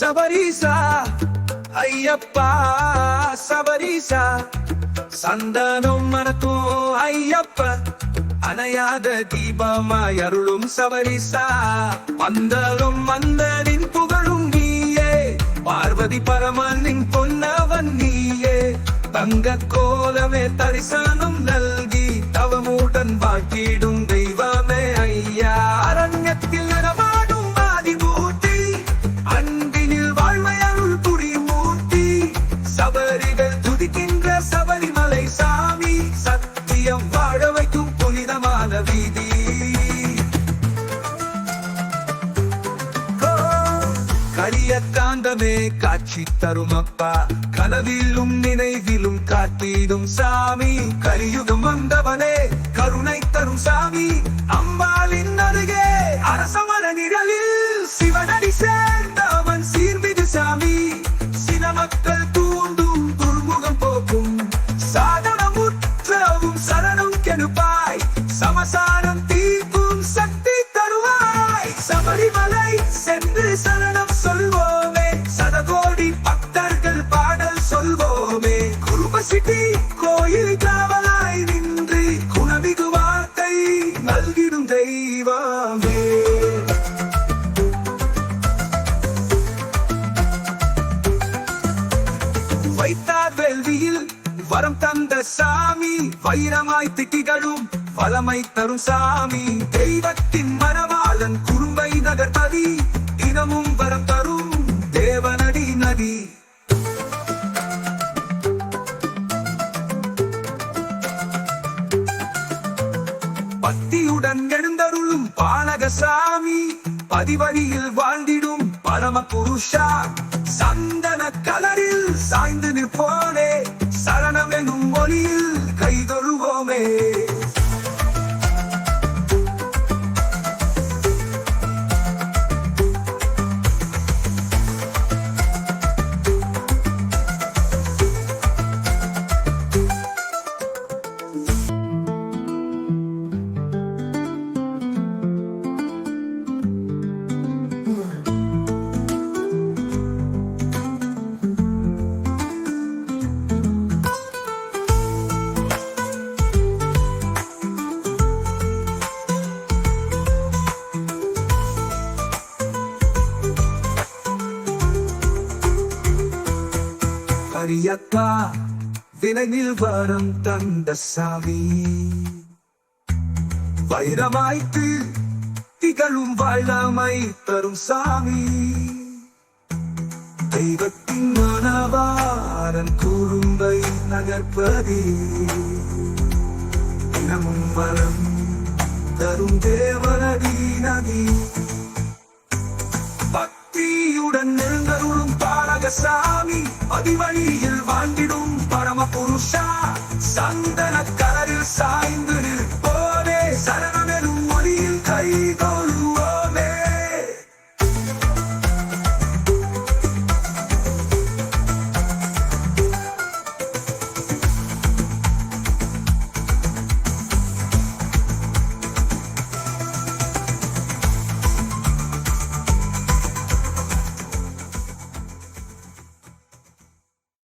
சபரிசா ஐயப்பா சபரிசா. சந்தானம் மனக்கும் ஐயப்ப அணையாத தீபமாய் அருளும் சபரிசா. மந்தரும் மந்தரின் புகழும் நீயே பார்வதி பரமனின் பொன்னவன் நீயே. தங்க கோலமே தரிசனம் கரிய காந்தமே காட்சி தரும் அப்பா கனவிலும் நினைவிலும் காட்டிடும் சாமி. கலியுகம் வந்தவனே கருணை தரும் சாமி. அம்பாளின் அருகே அரசமர நிழலில் சிவனடி சேர்ந்த அவன் சீர்மிகு சாமி. சில மக்கள் தூண்டும் துர்முகம் போக்கும். சாதனமுற்றவும் சரணம் கெடுப்பாய். சமசானம் தீர்க்கும் சக்தி தருவாய். சபரிமலை சென்று சரணம் சாமி வைரமாய் திட்டிகளும் வளமை தரும் சாமி. தெய்வத்தின் மரவாளன் குறும்பை நகர்பதி தினமும் வரம் தரும் தேவனடி நதி. பக்தியுடன் எழுந்தருளும் பாலகசாமி பதிவழியில் வாழ்ந்திடும் பரம புருஷா சந்தன கலரில் சாய்ந்து நிற்போனே. ஒளியில் கைதொழுவோமே கரியப்பா வினையில் வரம் தந்த சாமி வைரமாய்த்து திகழும் வல்லமை தரும் சாமி தெய்வத்தின் மனவாரன் குறும்பை நகர்ப்பதி. தினமும் வரம் தரும் தேவரடி நதி. அதிவழியில் புருஷா சந்தன கலரில் சாய்ந்து